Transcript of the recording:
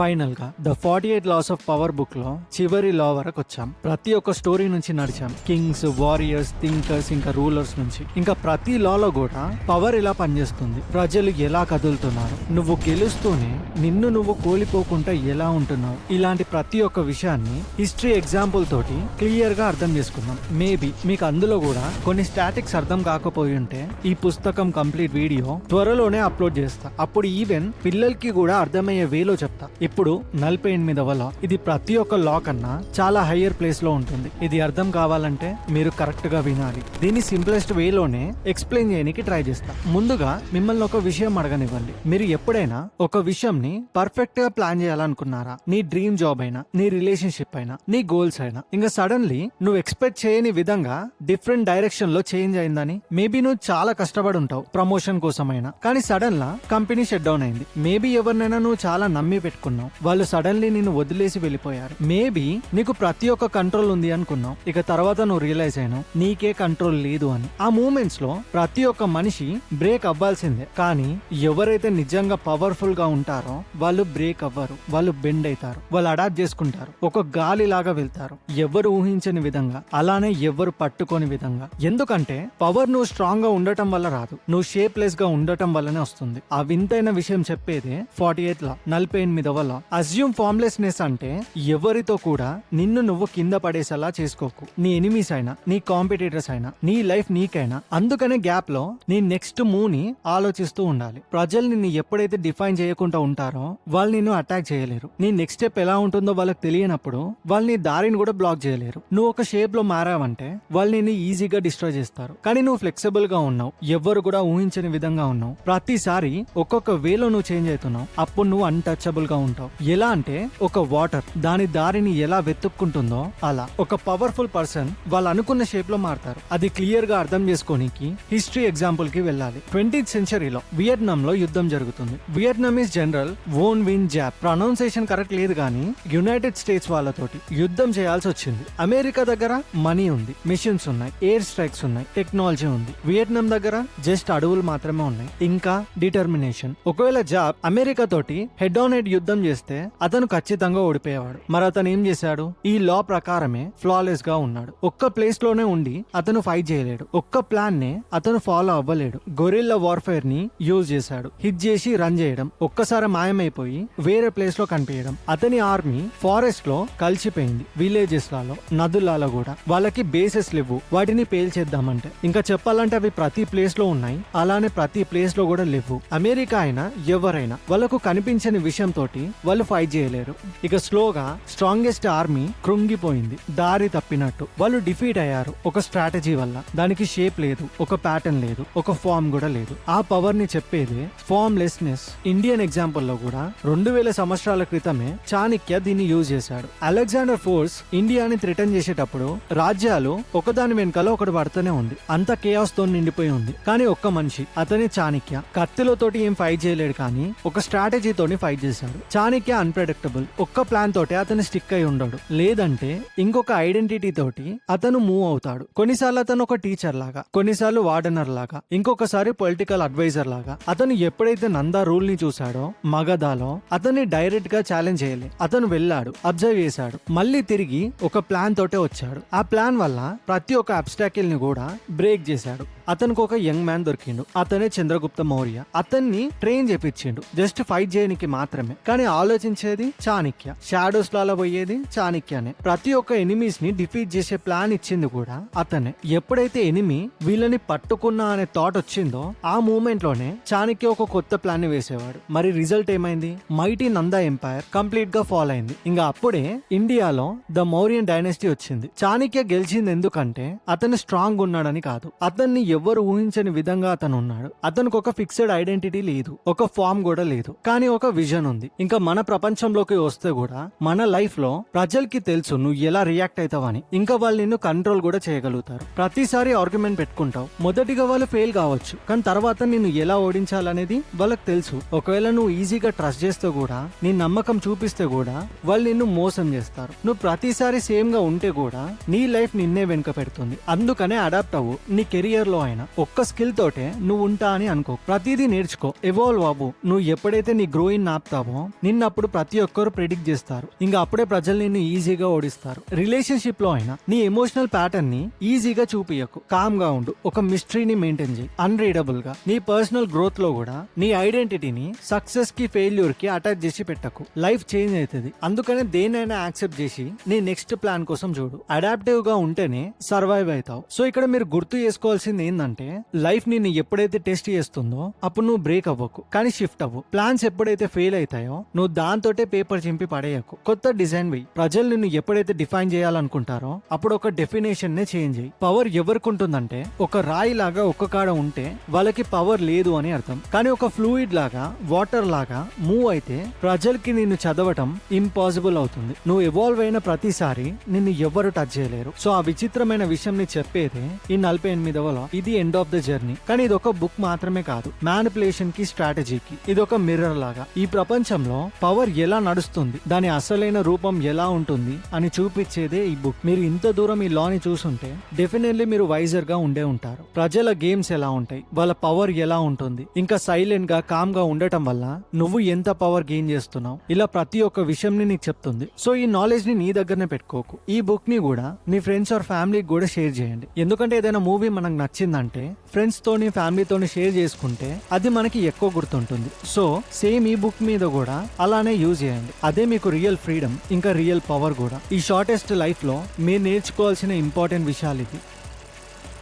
ఫైనల్గా the forty eight laws of power బుక్లో చివరి లా వరకు వచ్చాం. ప్రతి ఒక్క స్టోరీ నుంచి నడిచాం. కింగ్స్ వారియర్స్ థింకర్స్ ఇంకా రూలర్స్ నుంచి. ఇంకా ప్రతి లాలో కూడా పవర్ ఎలా పనిచేస్తుంది? ప్రజలు ఎలా కదులుతున్నారు? నువ్వు గెలుస్తూనే నిన్ను నువ్వు కోల్పోకుండా ఎలా ఉంటున్నావు? ఇలాంటి ప్రతి ఒక్క విషయాన్ని హిస్టరీ ఎగ్జాంపుల్ తోటి క్లియర్గా అర్థం చేసుకుందాం. మేబీ మీకు అందులో కూడా కొన్ని స్టాటిక్స్ అర్థం కాకపోయి ఉంటే ఈ పుస్తకం కంప్లీట్ వీడియో త్వరలోనే అప్లోడ్ చేస్తా. అప్పుడు ఈవెన్ పిల్లలకి కూడా అర్థమయ్యే వేలో చెప్తా. ఇప్పుడు నలభై ఎనిమిదవ లా ఇది ప్రతి ఒక్క లా కన్నా చాలా హయ్యర్ ప్లేస్లో ఉంటుంది. ఇది అర్థం కావాలంటే మీరు కరెక్ట్గా వినాలి. దీని సింప్లెస్ట్ వేలోనే ఎక్స్ప్లెయిన్ చేయడానికి ట్రై చేస్తా. ముందుగా మిమ్మల్ని ఒక విషయం అడగనివ్వండి. మీరు ఎప్పుడైనా ఒక విషయంని పర్ఫెక్ట్గా ప్లాన్ చేయాలనుకున్నారా? నీ డ్రీమ్ జాబ్ అయినా నీ రిలేషన్షిప్ అయినా నీ గోల్స్ అయినా. ఇంకా సడన్లీ నువ్వు ఎక్స్పెక్ట్ చేయని విధంగా డిఫరెంట్ డైరెక్షన్లో చేంజ్ అయిందని? మేబీ నువ్వు చాలా కష్టపడి ఉంటావు ప్రమోషన్ కోసమైనా. కానీ సడన్ లా కంపెనీ షట్ డౌన్ అయింది. మేబీ ఎవరినైనా నువ్వు చాలా నమ్మి పెట్టుకున్నావు. వాళ్ళు సడన్లీ నిన్ను వదిలేసి వెళ్ళిపోయారు. మేబీ నీకు ప్రతి ఒక్క కంట్రోల్ ఉంది అనుకున్నావు. ఇక తర్వాత నువ్వు రియలైజ్ అయినావు. నీకే కంట్రోల్ లేదు అని. ఆ మూమెంట్స్లో ప్రతి ఒక్క మనిషి బ్రేక్ అవ్వాల్సిందే. కానీ ఎవరైతే నిజంగా పవర్ఫుల్గా ఉంటారో వాళ్ళు బ్రేక్ అవ్వరు. వాళ్ళు బెండ్ అవుతారు వాళ్ళు అడాప్ట్ చేసుకుంటారు. ఒక గాలి లాగా వెళ్తారు. ఎవరు ఊహించని విధంగా అలానే ఎవరు పట్టుకోని విధంగా. ఎందుకంటే పవర్ నువ్వు స్ట్రాంగ్గా ఉండటం వల్ల రాదు. నువ్వు షేప్లెస్గా ఉండటం వల్లనే వస్తుంది. ఆ వింతైన విషయం చెప్పేదే ఫార్టీ ఎయిట్ లా నలభై ఎనిమిదవ లా అజ్యూమ్ ఫార్మ్లెస్నెస్ అంటే ఎవరితో కూడా నిన్ను నువ్వు కింద పడేసేలా చేసుకోకు. నీ ఎనిమీస్ అయినా నీ కాంపిటేటర్స్ అయినా నీ లైఫ్ నీకైనా. అందుకనే గ్యాప్లో నీ నెక్స్ట్ మూవ్ని ఆలోచిస్తూ ఉండాలి. ప్రజలు నిన్ను ఎప్పుడైతే డిఫైన్ చేయకుండా ఉంటారో వాళ్ళు నిన్ను అటాక్ చేయలేరు. నీ నెక్స్ట్ స్టెప్ ఎలా ఉంటుందో వాళ్ళకి తెలియనప్పుడు వాళ్ళు నీ దారిని కూడా బ్లాక్ చేయలేరు. నువ్వు ఒక షేప్లో మారావంటే వాళ్ళు నిన్ను ఈజీగా డిస్ట్రాయ్ చేస్తారు. కానీ నువ్వు ఫ్లెక్సిబుల్గా ఉన్నావు. ఎవ్వరు కూడా ఊహించని విధంగా ఉన్నావు. ప్రతిసారి ఒక్కొక్క వేలో నువ్వు చేంజ్ అవుతున్నావు. అప్పుడు నువ్వు అన్టచబుల్గా ఉంటావు ఎలా అంటే ఒక వాటర్ దాని దారిని ఎలా వెతుక్కుంటుందో అలా. ఒక పవర్ఫుల్ పర్సన్ వాళ్ళు అనుకున్న షేప్లో మారతారు. అది క్లియర్గా అర్థం చేసుకోనికి హిస్టరీ ఎగ్జాంపుల్కి వెళ్ళాలి. ట్వంటీత్ సెంచరీలో వియట్నాం లో యుద్ధం జరుగుతుంది. వియట్నామీస్ జనరల్ వోన్ విన్ జాప్ ప్రొనౌన్సియేషన్ కరెక్ట్ లేదు కానీ యునైటెడ్ స్టేట్స్ వాళ్ళతోటి యుద్ధం చేయాల్సి వచ్చింది. అమెరికా దగ్గర మనీ ఉంది మిషన్స్ ఉన్నాయి ఎయిర్ స్ట్రైక్స్ ఉన్నాయి టెక్నాలజీ ఉంది. వియట్నాం దగ్గర జస్ట్ అడవులు మాత్రమే ఉన్నాయి. ఇంకా డిటర్మినేషన్ ఒకవేళ జాబ్ అమెరికా తోటి హెడ్ ఆన్ హెడ్ యుద్ధం చేస్తే అతను ఖచ్చితంగా ఓడిపోయేవాడు. మరి అతను ఏం చేశాడు? ఈ లా ప్రకారమే ఫ్లాలెస్గా ఉన్నాడు. ఒక్క ప్లేస్లోనే ఉండి అతను ఫైట్ చేయలేడు. ఒక్క ప్లాన్ నే అతను ఫాలో అవ్వలేడు. గొరిల్లా వార్ఫేర్ని యూజ్ చేశాడు. హిట్ చేసి రన్ చేయడం ఒక్కసారి మాయమైపోయి వేరే ప్లేస్లో కనిపించడం. అతని ఆర్మీ ఫారెస్ట్లో కలిసిపోయింది. విలేజెస్లలో నదులలో కూడా. వాళ్ళకి బేసెస్ లేవు. వాటిని పేల్చేద్దామంటే. ఇంకా చెప్పాలంటే అవి ప్రతి ప్లేస్లో ఉన్నాయి. అలానే ప్రతి ప్లేస్లో కూడా లేవు. అమెరికా అయినా ఎవరైనా వాళ్ళకు కనిపించని విషయం తోటి వాళ్ళు ఫైట్ చేయలేరు. ఇక స్లోగా స్ట్రాంగెస్ట్ ఆర్మీ కృంగిపోయింది. దారి తప్పినట్టు. వాళ్ళు డిఫీట్ అయ్యారు ఒక స్ట్రాటజీ వల్ల. దానికి షేప్ లేదు ఒక ప్యాటర్న్ లేదు ఒక ఫామ్ కూడా లేదు. ఆ పవర్ని చెప్పేదే ఫామ్ లెస్నెస్ ఇండియన్ ఎగ్జాంపుల్లో కూడా రెండు వేల సంవత్సరాల క్రితమే చాణిక్య దీన్ని యూజ్ చేశాడు. అలెగ్జాండర్ ఫోర్స్ ఇండియాని థ్రిటన్ చేసేటప్పుడు రాజ్యాలు ఒకదాని వెనకాల ఒకటి పడుతూనే ఉంది. అంత కేయాస్తో నిండిపోయి ఉంది. కానీ ఒక్క మనిషి అతని కత్తిలో తోటి ఏం ఫైట్ చేయలేడు కానీ ఒక స్ట్రాటజీ తోటి ఫైట్ చేశాడు. చాణక్య అన్ప్రెడిక్టబుల్ ఒక్క ప్లాన్ తోటి అతను స్టిక్ అయి ఉండడు. లేదంటే ఇంకొక ఐడెంటిటీ తోటి అతను మూవ్ అవుతాడు. కొన్నిసార్లు అతను ఒక టీచర్ లాగా కొన్నిసార్లు వార్డనర్ లాగా ఇంకొకసారి పొలిటికల్ అడ్వైజర్ లాగా. అతను ఎప్పుడైతే నందా రూల్ని చూశాడో మగధాలో అతన్ని డైరెక్ట్గా ఛాలెంజ్ చేయలే. అతను వెళ్ళాడు అబ్జర్వ్ చేశాడు. మళ్ళీ తిరిగి ఒక ప్లాన్ తోటే వచ్చాడు. ఆ ప్లాన్ వల్ల ప్రతి ఒక్క అబ్స్టాకిల్ని కూడా బ్రేక్ చేశాడు. అతనికి ఒక యంగ్ మ్యాన్ దొరికిండు. అతనే చంద్రగుప్త మౌర్య. అతన్ని ట్రైన్ చేపించిండు జస్ట్ ఫైట్ చేయడానికి మాత్రమే. కానీ ఆలోచించేది చాణిక్య. షాడోస్ లాల పోయేది చాణిక్యనే. ప్రతి ఒక్క ఎనిమీస్ని డిఫీట్ చేసే ప్లాన్ ఇచ్చింది కూడా అతనే. ఎప్పుడైతే ఎనిమి వీళ్ళని పట్టుకున్నా అనే థాట్ వచ్చిందో ఆ మూమెంట్లోనే చాణిక్య ఒక కొత్త ప్లాన్ని వేసేవాడు. మరి రిజల్ట్ ఏమైంది? మైటీ నందా ఎంపైర్ కంప్లీట్గా ఫాల్ అయింది. ఇంకా అప్పుడే ఇండియాలో ద మౌర్యన్ డైనస్టీ వచ్చింది. చాణిక్య గెలిచింది ఎందుకంటే అతను స్ట్రాంగ్ ఉన్నాడని కాదు. అతన్ని ఎవ్వరు ఊహించని విధంగా అతను ఉన్నాడు అతనికి ఒక ఫిక్స్డ్ ఐడెంటిటీ లేదు. ఒక ఫామ్ కూడా లేదు. కానీ ఒక విజన్ ఉంది. ఇంకా మన ప్రపంచంలోకి వస్తే కూడా మన లైఫ్లో ప్రజలకి తెలుసు నువ్వు ఎలా రియాక్ట్ అవుతావని. ఇంకా వాళ్ళు నిన్ను కంట్రోల్ కూడా చేయగలుగుతారు. ప్రతిసారి ఆర్గ్యుమెంట్ పెట్టుకుంటావు. మొదటిగా వాళ్ళు ఫెయిల్ కావచ్చు. కానీ తర్వాత నిన్ను ఎలా ఓడించాలనేది వాళ్ళకి తెలుసు. ఒకవేళ నువ్వు ఈజీగా ట్రస్ట్ చేస్తే కూడా నీ నమ్మకం చూపిస్తే కూడా వాళ్ళు నిన్ను మోసం చేస్తారు. నువ్వు ప్రతిసారి సేమ్గా ఉంటే కూడా నీ లైఫ్ నిన్నే వెనుక పెడుతుంది. అందుకనే అడాప్ట్ అవ్వు. నీ కెరియర్లో అయినా ఒక్క స్కిల్ తోటే నువ్వు ఉంటా అని అనుకో. ప్రతిదీ నేర్చుకో. ఎవాల్వ్ అవ్వు. నువ్వు ఎప్పుడైతే నీ గ్రోయింగ్ ఆపుతావో నిన్నప్పుడు ప్రతి ఒక్కరు ప్రిడిక్ట్ చేస్తారు. ఇంకా అప్పుడే ప్రజలు నిన్ను ఈజీగా ఓడిస్తారు. రిలేషన్షిప్లో అయినా నీ ఎమోషనల్ ప్యాటర్న్ని ఈజీగా చూపియకు కామ్గా ఉండు. ఒక మిస్టరీని మెయింటైన్ చేయి అన్రీడబుల్గా. నీ పర్సనల్ గ్రోత్లో కూడా నీ ఐడెంటిటీని సక్సెస్కి ఫెయిల్యూర్కి అటాచ్ చేసి పెట్టకు. లైఫ్ చేంజ్ అవుతుంది అందుకనే దేనైనా యాక్సెప్ట్ చేసి నీ నెక్స్ట్ ప్లాన్ కోసం చూడు. అడాప్టివ్గా ఉంటేనే సర్వైవ్ అవుతావు. సో ఇక్కడ మీరు గుర్తు చేసుకోవాల్సింది ఏంటంటే లైఫ్ నిన్ను ఎప్పుడైతే టెస్ట్ చేస్తుందో అప్పుడు నువ్వు బ్రేక్ అవ్వకు. కానీ షిఫ్ట్ అవ్వు. ప్లాన్స్ ఎప్పుడైతే ఫెయిల్ అవుతాయో నువ్వు దాంతోటే పేపర్ చింపి పడేయకు. కొత్త డిజైన్ వెయ్యి. ప్రజలు నిన్ను ఎప్పుడైతే డిఫైన్ చేయాలనుకుంటారో అప్పుడు ఒక డెఫినేషన్ నే చేంజ్ అయ్యి పవర్ ఎవరికి ఉంటుందంటే ఒక రాయి లాగా ఒక్క కాడ ఉంటే వాళ్ళకి పవర్ లేదు అని అర్థం. కానీ ఒక ఫ్లూయిడ్ లాగా వాటర్ లాగా మూవ్ అయితే ప్రజలకి నిన్ను చదవటం ఇంపాసిబుల్ అవుతుంది. నువ్వు ఎవాల్వ్ అయిన ప్రతిసారి నిన్ను ఎవరు టచ్ చేయలేరు. సో ఆ విచిత్రమైన విషయం ని చెప్పేదే ఈ నలభై ఎనిమిదవలో ఇది ఎండ్ ఆఫ్ ద జర్నీ కానీ ఇది ఒక బుక్ మాత్రమే కాదు. మ్యానిపులేషన్కి స్ట్రాటజీకి ఇది ఒక మిర్రర్ లాగా. ఈ ప్రపంచంలో పవర్ ఎలా నడుస్తుంది దాని అసలైన రూపం ఎలా ఉంటుంది అని చూపించేదే ఈ బుక్ మీరు ఇంత దూరం ఈ లాని చూసుంటే డెఫినెట్లీ మీరు వైజర్గా ఉండే ఉంటారు. ప్రజల గేమ్స్ ఎలా ఉంటాయి వాళ్ళ పవర్ ఎలా ఉంటుంది ఇంకా సైలెంట్గా కామ్గా ఉండటం వల్ల నువ్వు ఎంత పవర్ గెయిన్ చేస్తున్నావు? ఇలా ప్రతి ఒక్క విషయం ని నీకు చెప్తుంది. సో ఈ నాలెడ్జ్ని నీ దగ్గరనే పెట్టుకోకు. ఈ బుక్ని కూడా నీ ఫ్రెండ్స్ ఆర్ ఫ్యామిలీకి కూడా షేర్ చేయండి. ఎందుకంటే ఏదైనా మూవీ మనకు నచ్చింది నచ్చిందంటే ఫ్రెండ్స్ తోని ఫ్యామిలీతోని షేర్ చేసుకుంటే అది మనకి ఎక్కువ గుర్తుంటుంది. సో సేమ్ ఈ బుక్ మీద కూడా అలానే యూజ్ చేయండి. అదే మీకు రియల్ ఫ్రీడమ్ ఇంకా రియల్ పవర్ కూడా. ఈ షార్టెస్ట్ లైఫ్లో మీరు నేర్చుకోవాల్సిన ఇంపార్టెంట్ విషయాలు ఇది